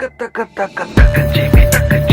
टक टक टक टक टक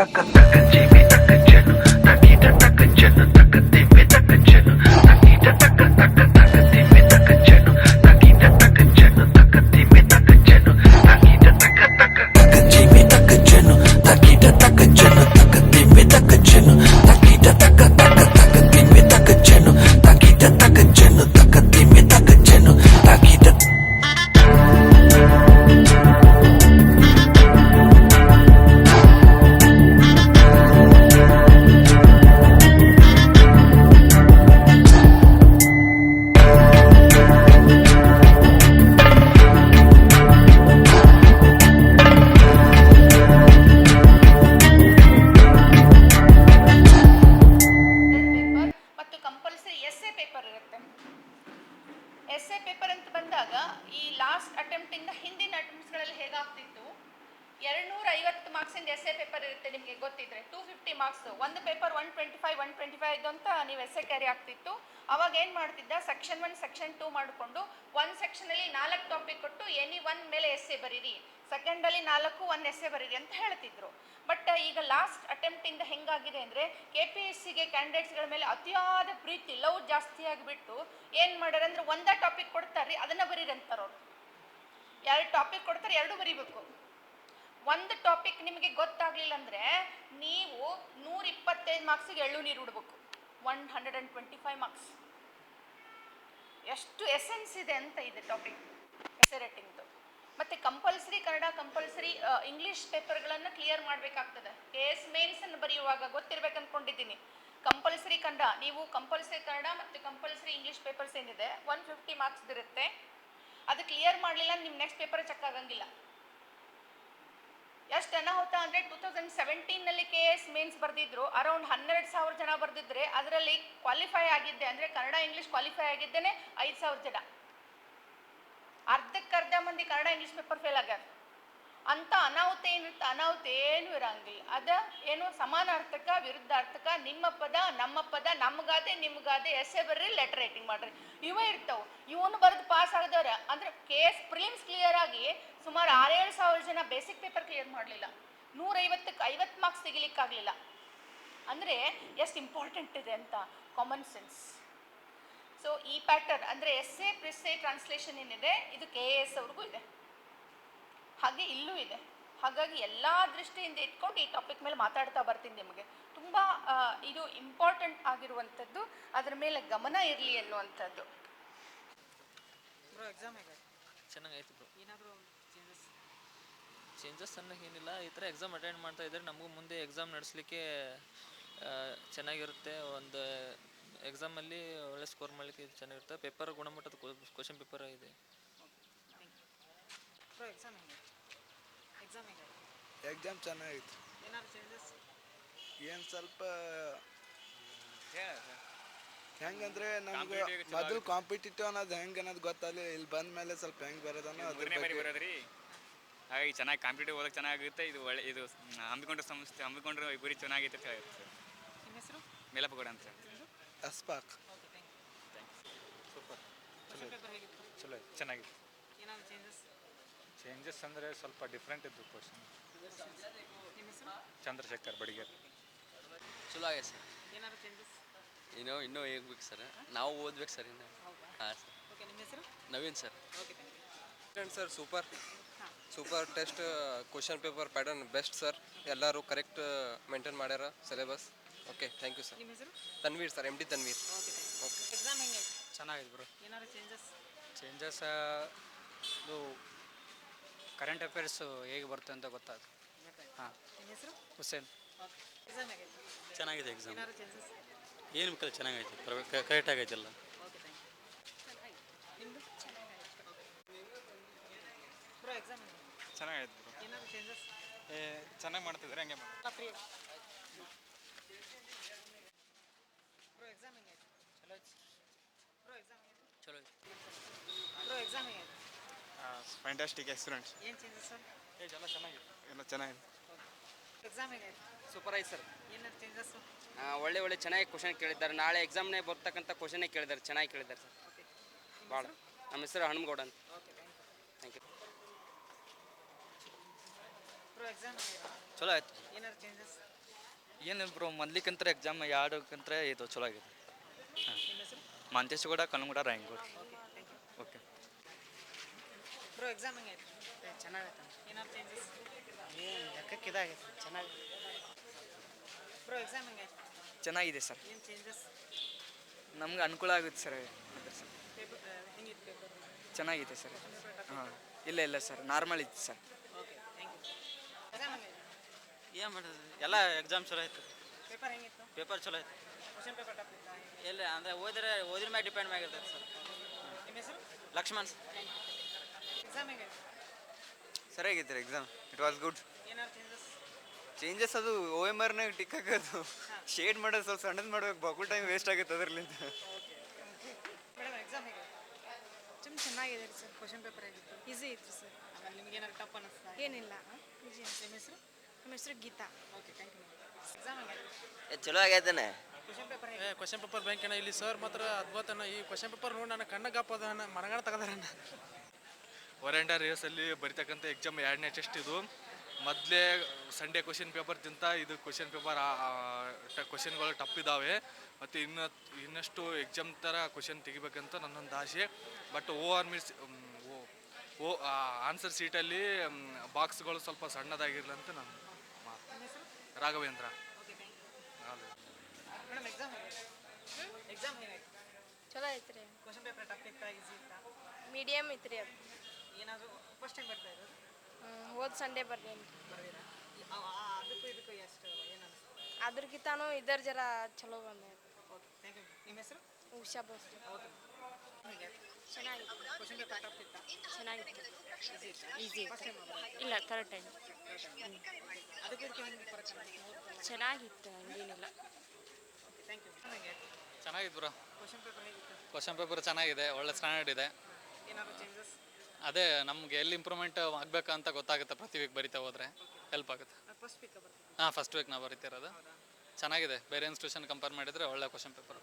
तक तक जीवी तक जन तकी तक जन तक दिव्य तक जन ನೀವು ಎಸ್ ಎ ಕ್ಯಾರಿ ಆಗ್ತಿತ್ತು. ಅವಾಗ ಏನು ಮಾಡ್ತಿದ್ದ? ಸೆಕ್ಷನ್ ಒನ್ ಸೆಕ್ಷನ್ ಟೂ ಮಾಡಿಕೊಂಡು ಒಂದು ಸೆಕ್ಷನಲ್ಲಿ ನಾಲ್ಕು ಟಾಪಿಕ್ ಕೊಟ್ಟು ಎನಿ ಒನ್ ಮೇಲೆ ಎಸ್ ಎ ಬರೀರಿ ಸೆಕೆಂಡಲ್ಲಿ ನಾಲ್ಕು ಒಂದು ಎಸ್ ಎ ಬರೀರಿ ಅಂತ ಹೇಳ್ತಿದ್ರು. ಬಟ್ ಈಗ ಲಾಸ್ಟ್ ಅಟೆಂಪ್ಟಿಂದ ಹೆಂಗಾಗಿದೆ ಅಂದರೆ ಕೆ ಪಿ ಎಸ್ ಸಿಗೆ ಕ್ಯಾಂಡಿಡೇಟ್ಸ್ಗಳ ಮೇಲೆ ಅತಿಯಾದ ಪ್ರೀತಿ ಲವ್ ಜಾಸ್ತಿ ಆಗಿಬಿಟ್ಟು ಏನು ಮಾಡ್ಯಾರ ಅಂದ್ರೆ ಒಂದೇ ಟಾಪಿಕ್ ಕೊಡ್ತಾರೆ ಅದನ್ನು ಬರೀರಿ ಅಂತಾರೆ ಅವರು. ಎರಡು ಟಾಪಿಕ್ ಕೊಡ್ತಾರೆ, ಎರಡು ಬರೀಬೇಕು. ಒಂದು ಟಾಪಿಕ್ ನಿಮಗೆ ಗೊತ್ತಾಗ್ಲಿಲ್ಲ ಅಂದರೆ ನೀವು ನೂರಿಪ್ಪತ್ತೈದು ಮಾರ್ಕ್ಸಿಗೆ ಎಳ್ಳು ನೀರು ಬಿಡ್ಬೇಕು one hundred and twenty five marks ಎಷ್ಟು ಎಸೆನ್ಸ್ ಇದೆ ಅಂತ ಇದೆ ಟಾಪಿಕ್ ಎಸೆ ರೇಟಿಂಗ್ದು ಮತ್ತು ಕಂಪಲ್ಸರಿ ಕನ್ನಡ ಕಂಪಲ್ಸರಿ ಇಂಗ್ಲೀಷ್ ಪೇಪರ್ಗಳನ್ನು ಕ್ಲಿಯರ್ ಮಾಡಬೇಕಾಗ್ತದೆ. ಕೆ ಎಸ್ ಮೇನ್ಸನ್ನು ಬರೆಯುವಾಗ ಗೊತ್ತಿರ್ಬೇಕು ಅಂದ್ಕೊಂಡಿದ್ದೀನಿ ಕಂಪಲ್ಸರಿ ಕನ್ನಡ, ನೀವು ಕಂಪಲ್ಸರಿ ಕನ್ನಡ ಮತ್ತು ಕಂಪಲ್ಸರಿ ಇಂಗ್ಲೀಷ್ ಪೇಪರ್ಸ್ ಏನಿದೆ ಒನ್ ಫಿಫ್ಟಿ ಮಾರ್ಕ್ಸ್ ಇರುತ್ತೆ ಅದು ಕ್ಲಿಯರ್ ಮಾಡಲಿಲ್ಲ ನಿಮ್ಮ ನೆಕ್ಸ್ಟ್ ಪೇಪರ್ ಚೆಕ್ ಆಗಂಗಿಲ್ಲ. ಎಷ್ಟು ಜನ ಹೋತ ಅಂದರೆ ಟೂ ತೌಸಂಡ್ ಸೆವೆಂಟೀನಲ್ಲಿ ಕೆ ಎಸ್ ಮೀನ್ಸ್ ಬರೆದಿದ್ರು. ಅರೌಂಡ್ ಹನ್ನೆರಡು ಸಾವಿರ ಜನ ಬರೆದಿದ್ರೆ ಅದರಲ್ಲಿ ಕ್ವಾಲಿಫೈ ಆಗಿದ್ದೆ ಅಂದರೆ ಕನ್ನಡ ಇಂಗ್ಲೀಷ್ ಕ್ವಾಲಿಫೈ ಆಗಿದ್ದೇನೆ ಐದು ಸಾವಿರ ಜನ. ಅರ್ಧಕ್ಕರ್ಧ ಮಂದಿ ಕನ್ನಡ ಇಂಗ್ಲೀಷ್ ಪೇಪರ್ ಫೇಲ್ ಆಗ್ಯಾರ. ಅಂತ ಅನಾಹುತ ಏನಿರುತ್ತೆ ಅನಾಹುತ ಏನು ಇರಂಗಿಲ್ಲ. ಅದ ಏನು ಸಮಾನಾರ್ಥಕ, ವಿರುದ್ಧಾರ್ಥಕ, ನಿಮ್ಮ ಪದ, ನಮ್ಮ ಪದ, ನಮ್ಗಾದೆ, ನಿಮ್ಗಾದೆ, ಎಸ್ಸೆ ಬರ್ರಿ ಲೆಟರ್ ರೈಟಿಂಗ್ ಮಾಡ್ರಿ. ಇವೇ ಇರ್ತಾವೆ. ಇವನು ಬರೆದು ಪಾಸ್ ಆಗದವ್ರ. ಅಂದ್ರೆ ಕೇಸ್ ಪ್ರಿಲಿಮ್ಸ್ ಕ್ಲಿಯರ್ ಆಗಿ ಸುಮಾರು ಆರೇಳು ಸಾವಿರ ಜನ ಬೇಸಿಕ್ ಪೇಪರ್ ಕ್ಲಿಯರ್ ಮಾಡಲಿಲ್ಲ. ನೂರೈವತ್ತಕ್ಕೆ ಐವತ್ತು ಮಾರ್ಕ್ಸ್ ತೆಗಿಲಿಕ್ಕಾಗಲಿಲ್ಲ. ಅಂದರೆ ಎಷ್ಟು ಇಂಪಾರ್ಟೆಂಟ್ ಇದೆ ಅಂತ? ಕಾಮನ್ ಸೆನ್ಸ್ ಸೊ ಈ ಪ್ಯಾಟರ್ನ್ ಅಂದರೆ essay precis translation ಏನಿದೆ? ಇದು ಕೆ ಎ ಎಸ್ ಅವ್ರಿಗೂ ಇದೆ. ಹಾಗೆ ಇಲ್ಲೂ ಇದೆ. ಹಾಗಾಗಿ ಎಲ್ಲ ದೃಷ್ಟಿಯಿಂದ ಇಟ್ಕೊಂಡು ಈ ಟಾಪಿಕ್ ಮೇಲೆ ಮಾತಾಡ್ತಾ ಬರ್ತೀನಿ ನಿಮಗೆ. ತುಂಬ ಇದು ಇಂಪಾರ್ಟೆಂಟ್ ಆಗಿರುವಂಥದ್ದು ಅದರ ಮೇಲೆ ಗಮನ ಇರಲಿ ಅನ್ನುವಂಥದ್ದು. Bro exam bro. ಏನಾದರೂ ಚೇಂಜಸ್ ಚೇಂಜಸ್ ಅನ್ನೋಕೆ ಏನಿಲ್ಲ ಈ ಥರ ಎಕ್ಸಾಮ್ ಅಟೆಂಡ್ ಮಾಡ್ತಾ ಇದ್ದರೆ ನಮಗೂ ಮುಂದೆ ಎಕ್ಸಾಮ್ ನಡೆಸಲಿಕ್ಕೆ ಚೆನ್ನಾಗಿರುತ್ತೆ. ಒಂದು ಎಕ್ಸಾಮಲ್ಲಿ ಒಳ್ಳೆ ಸ್ಕೋರ್ ಮಾಡಲಿಕ್ಕೆ ಚೆನ್ನಾಗಿರುತ್ತೆ. ಪೇಪರ್ ಗುಣಮಟ್ಟದ ಕ್ವಶನ್ ಪೇಪರ್ ಇದೆ. ಬ್ರೋ ಎಕ್ಸಾಮ್ ಹೇಗೆ? ಎಕ್ಸಾಮ್ ಹೇಗೆ ಎಕ್ಸಾಮ್ ಚೆನ್ನಾಗಿತ್ತು. ಏನಾದ್ರು ಚೇಂಜಸ್ ಏನು ಸ್ವಲ್ಪ ಹೆಂಗಂದ್ರೆ ನಮ್ಗೆ ಮೊದಲು ಕಾಂಪಿಟೇಟಿವ್ ಅನ್ನೋದು ಹೆಂಗೆ ಅನ್ನೋದು ಗೊತ್ತಾಗಲಿ ಇಲ್ಲಿ ಬಂದ ಮೇಲೆ ಸ್ವಲ್ಪ ಹೆಂಗೆ ಬರೋದನ್ನೋ ಅದ್ರ ಬಗ್ಗೆ. ಹಾಗಾಗಿ ಚೆನ್ನಾಗಿ ಕಾಂಪಿಟೇಟಿವ್ ಓದಕ್ಕೆ ಚೆನ್ನಾಗಿರುತ್ತೆ. ಇದು ಒಳ್ಳೆ ಇದು ಅಂಬಿಕೊಂಡ್ರೆ ಹಮ್ಮಿಕೊಂಡ್ರೆ ಸಂಸ್ಥೆ ಹಮ್ಮಿಕೊಂಡ್ರೆ ಗುರಿ ಚೆನ್ನಾಗೈತೆ ಅಂತ ನಿಮ್ಮ ಹೆಸರು? ಮೇಲಪ್ಪಗೌಡ ಅಂತ. Ashfaq. Okay thank you question paper ಹೇಗಿತ್ತು ಚಲೋ ಚೆನ್ನಾಗಿದೆ. ಏನಾದ್ರು ಚೇಂಜಸ್ ಚೇಂಜಸ್ ಅಂದರೆ ಸ್ವಲ್ಪ ಡಿಫ್ರೆಂಟ್ ಇದ್ದು ಕ್ವಶನ್ ಚಂದ್ರಶೇಖರ್ ಬಡಿಗೇರ್. ಚಲೋ ಆಗೈತೆ ಸರ್. ಏನಾದ್ರು ಚೇಂಜಸ್ ಇನ್ನೂ ಇನ್ನೂ ಹೇಗ್ಬೇಕು ಸರ್. ನಾವು ಓದ್ಬೇಕು ಸರ್ ಇನ್ನು. ಹಾಂ ಸರ್. ಓಕೆ ನಿಮ್ಮ ಹೆಸರು? Naveen sir. Okay thank you sir super super test question paper pattern best sir ಎಲ್ಲರೂ ಕರೆಕ್ಟ್ ಮೇಂಟೈನ್ ಮಾಡ್ಯಾರ syllabus okay thank you sir ನಿಮ್ಮ ಹೆಸರು? Tanveer sir M D Tanveer okay exam ಚೆನ್ನಾಗಿದೆ bro ಏನಾದ್ರು changes changes ಇದು current affairs ಹೇಗೆ ಬರುತ್ತೆ ಅಂತ ಗೊತ್ತಾಗ ಹಾಂ. ನಿಮ್ಮ ಹೆಸರು? ಹುಸೇನ್. ಎಕ್ಸಾಮ್ ಚೆನ್ನಾಗಿದೆ ಎಕ್ಸಾಮ್ ಏನಾದ್ರು ಏನು ಮಕ್ಕಳು ಚೆನ್ನಾಗೈತೆ. ಕರೆಕ್ಟ್ ಆಗೈತಿಲ್ಲ. ಓಕೆ ಥ್ಯಾಂಕ್ ಯು ನಿಮ್ಮದು ಬ್ರೋ ಎಕ್ಸಾಮ್ ಬ್ರೋ ಏನಾದ್ರು ಚೇಂಜಸ್ ಚೆನ್ನಾಗಿ ಮಾಡ್ತಿದ್ರೆ ಹಂಗೆ ಮಾಡಿ ಫ್ರೀ ಬ್ರೋ ಎಕ್ಸಾಮ್ ಹೆಂಗಾಯ್ತು ಚಲೋ ಬ್ರೋ ಎಕ್ಸಾಮ್ ಹೇಗಾಯ್ತು ಚಲೋ ಬ್ರೋ ಎಕ್ಸಾಮ್ ಹೇಗಾಯ್ತು ಫ್ಯಾಂಟಾಸ್ಟಿಕ್ ಎಕ್ಸ್ಪೀರಿಯನ್ಸ್ ಏನು ಚೇಂಜಸ್ ಸರ್? ಎಲ್ಲ ಚೆನ್ನಾಗಿದೆ. ಎಲ್ಲ ಚೆನ್ನಾಗಿದೆ. ಎಕ್ಸಾಮ್ ಹೇಗೆ ಸೂಪರ್ ಆಯ್ತು ಸರ್. ಏನಾದ್ರು ಚೇಂಜಸ್ ಒಳ್ಳೆ ಒಳ್ಳೆ ಚೆನ್ನಾಗಿ ಕ್ವಶನ್ ಕೇಳಿದ್ದಾರೆ. ನಾಳೆ ಎಕ್ಸಾಮ್ನೇ ಬರ್ತಕ್ಕಂಥ ಕ್ವಶನೇ ಕೇಳಿದ್ದಾರೆ. ಚೆನ್ನಾಗಿ ಕೇಳಿದ್ದಾರೆ ಸರ್. ಭಾಳ ನಮ್ಮ ಹೆಸರು? ಹನುಮಗೌಡ ಅಂತ. Okay thank you thank you bro exam ಚಲೋ ಆಯ್ತು. ಏನಾದ್ರು ಚೇಂಜಸ್ ಏನು ಬ್ರೋ ಮೊದ್ಲಿಕ್ಕಂತ್ರ ಎಕ್ಸಾಮ್ ಯಾಡಕ್ಕಂತ ಇದು ಚಲೋ ಆಗಿದೆ. ಹೆಸರು? ಮಂತೇಶ್ಗೌಡ ಕಲ್ಲಂಗೂಡ ರಾಯಂಗೂಡ ಬ್ರೋ ಎಕ್ಸಾಮ್ ಹಿಂಗೆ ಚೆನ್ನಾಗೈತೆ ಏನಾದ್ರು ಚೇಂಜಸ್ ಏನು ಲೆಕ್ಕಕ್ಕೆ ಇದಾಗೈತೆ ಚೆನ್ನಾಗಿ ಬ್ರೋ ಎಕ್ಸಾಮ್ ಹಿಂಗೆ ಚೆನ್ನಾಗಿದೆ ಸರ್. ಏನು ಚೇಂಜಸ್ ನಮ್ಗೆ ಅನುಕೂಲ ಆಗುತ್ತೆ ಸರ್. ಸರ್. ಪೇಪರ್ ಹೆಂಗಿತ್ತು ಪೇಪರ್ ಚೆನ್ನಾಗಿದೆ ಸರ್. ಹಾಂ ಇಲ್ಲ ಇಲ್ಲ ಸರ್. ನಾರ್ಮಲ್ ಇತ್ತು sir. Okay thank you exam ಏನು ಮಾಡೋದು ಎಲ್ಲ ಎಕ್ಸಾಮ್ ಚಲೋ ಆಯ್ತು. ಪೇಪರ್ ಹೆಂಗಿತ್ತು ಪೇಪರ್ ಚಲೋ ಆಯ್ತು. ಕ್ವಶನ್ ಪೇಪರ್ ಟಫ್ ಎಲ್ಲ ಅಂದರೆ ಓದಿದ್ರೆ ಓದಿನ ಮೇಲೆ ಡಿಪೆಂಡ್ ಆಗಿರ್ತೈತೆ ಸರ್. ನಿಮ್ಮ ಹೆಸರು? ಲಕ್ಷ್ಮಣ್ ಎಕ್ಸಾಮ್ ಹೆಂಗಾಯ್ತು ಸರಿಯಾಗಿತ್ತು ಎಕ್ಸಾಮ್ ಇಟ್ ವಾಸ್ ಗುಡ್ ಏನಾದ್ರು ಚೇಂಜಸ್ ಚೇಂಜಸ್ ಅದು ಓ ಎಂ ಆರ್ನಾಗ ಟಿಕ್ ಹಾಕೋದು. ಶೇಡ್ ಮಾಡೋದು ಸ್ವಲ್ಪ ಸಣ್ಣದು ಮಾಡ್ಬೇಕು ಬಕುಲ್ ಟೈಮ್ ವೇಸ್ಟ್ ಆಗುತ್ತೆ ಅದರಲ್ಲಿಂದ. ಮೇಡಮ್ ಎಕ್ಸಾಮ್ ಹೇಗಾಯ್ತು ತುಂಬ ಚೆನ್ನಾಗಿದೆ ಸರ್ ಕ್ವಶನ್ ಪೇಪರ್ ಹೇಗಿತ್ತು ಈಸಿ ಇತ್ತು ಸರ್ ಆಮೇಲೆ ನಿಮ್ಗೆ ಏನಾದ್ರು ಟಫ್ ಅನ್ನಿಸ್ತಾ ಏನಿಲ್ಲ. ಈಸಿ ನಿಮ್ಮ ಹೆಸರು? ನಮ್ಮ ಹೆಸರು Geeta. Okay thank you exam ಹೆಂಗಾಯ್ತು ಚಲೋ ಆಗೈತಾನೆ. ಕ್ವಶನ್ ಪೇಪರ್ ಏ ಕ್ವಶನ್ ಪೇಪರ್ ಬ್ಯಾಂಕಿನ ಇಲ್ಲಿ ಸರ್ ಮಾತ್ರ ಅದ್ಭುತನ ಈ ಕ್ವಶನ್ ಪೇಪರ್ ನೋಡಿ ನನ್ನ ಕಣ್ಣ ಗಪ್ಪದ ಮನಗಣ ತೆಗದಾರಣ್ಣ ವರಂಡ ರೇಸಲ್ಲಿ ಬರಿತಕ್ಕಂಥ ಎಕ್ಸಾಮ್ ಎರಡನೇ ಟೆಸ್ಟ್ ಇದು. ಮೊದಲೇ ಸಂಡೇ ಕ್ವಶನ್ ಪೇಪರ್ ತಿಂತ ಇದು ಕ್ವಶನ್ ಪೇಪರ್ ಕ್ವಶನ್ಗಳು ಟಪ್ ಇದ್ದಾವೆ ಮತ್ತು ಇನ್ನು ಇನ್ನಷ್ಟು ಎಕ್ಸಾಮ್ ಥರ ಕ್ವಶನ್ ತೆಗಿಬೇಕಂತ ನನ್ನೊಂದು ಆಸೆ. ಬಟ್ ಓ ಆರ್ ಮಿಸ್ ಓ ಓ ಆನ್ಸರ್ ಸೀಟಲ್ಲಿ ಬಾಕ್ಸ್ಗಳು ಸ್ವಲ್ಪ ಸಣ್ಣದಾಗಿರಲಿ ಅಂತ ನಾನು ಮಾತು. ರಾಘವೇಂದ್ರ. ಓಕೆ ಥ್ಯಾಂಕ್ ಯು ಹೌದು. ಎಕ್ಸಾಮ್ ಎಕ್ಸಾಮ್ ಹೇಗಾಯ್ತು ಚಲೋ ಐತೆ ರೀ ಪೇಪರ್ ಟಫ್ ಇತ್ತಾ ಈಸಿ ಇತ್ತಾ? ಮೀಡಿಯಮ್ ರೀ ಅದು. ಏನಾದರೂ ಫಸ್ಟ್ ಟೈಮ್ ಬರ್ತಾ ಇರೋದು? ಹೋದ ಸಂಡೇ ಬರ್ತೀನಿ ಬರ್ತೀರಾ ಅದಕ್ಕೂ ಇದಕ್ಕೂ ಎಷ್ಟು ಏನು ಅನಿಸ್ತು ಅದ್ರಕ್ಕಿಂತಾನು ಇದರ ಜರ ಚಲೋ ಬಂದೈತೆ ಓಕೆ ಥ್ಯಾಂಕ್ ಯು ನಿಮ್ಮ ಹೆಸರು? ಉಷಾ ಬೋಸ್ ಓಕೆ ಚೆನ್ನಾಗಿತ್ತು. ಕ್ವಶನ್ ಪೇಪರ್ ಟಫ್ ಇತ್ತಾ? ಚೆನ್ನಾಗಿತ್ತು. ಈಸಿ ಇತ್ತಾ? ಈಸಿ ಫಸ್ಟ್ ಟೈಮ್ ಇಲ್ಲ ಥರ್ಡ್ ಟೈಮ್ ಅದಕ್ಕೆ ಇದಕ್ಕೆ ಹೆಂಗೆ ಫರಕ್ ಓಕೆ ಚೆನ್ನಾಗಿತ್ತು ಹಂಗೇನಿಲ್ಲ. ಥ್ಯಾಂಕ್ ಯು ಚೆನ್ನಾಗಿದೆ ಚೆನ್ನಾಗಿತ್ತು. ಬ್ರೋ. ಕ್ವಶನ್ ಪೇಪರ್ ಹೇಗಿತ್ತು? ಕ್ವಶನ್ ಪೇಪರ್ ಚೆನ್ನಾಗಿದೆ ಒಳ್ಳೆ ಸ್ಟ್ಯಾಂಡರ್ಡ್ ಇದೆ. ಏನಾದರೂ ಚೇಂಜಸ್ ಅದೇ ನಮ್ಗೆ ಎಲ್ಲಿ ಇಂಪ್ರೂವ್ಮೆಂಟ್ ಆಗಬೇಕಂತ ಗೊತ್ತಾಗುತ್ತೆ. ಪ್ರತಿ ವೀಕ್ ಬರಿತಾ ಹೋದ್ರೆ ಹೆಲ್ಪ್ ಆಗುತ್ತೆ. ಫಸ್ಟ್ ಹಾಂ ಫಸ್ಟ್ ವೀಕ್ ನಾವು ಬರಿತಿರೋದು ಚೆನ್ನಾಗಿದೆ. ಬೇರೆ ಇನ್ಸ್ಟಿಟ್ಯೂಷನ್ ಕಂಪೇರ್ ಮಾಡಿದರೆ ಒಳ್ಳೆ ಕ್ವಶನ್ ಪೇಪರ್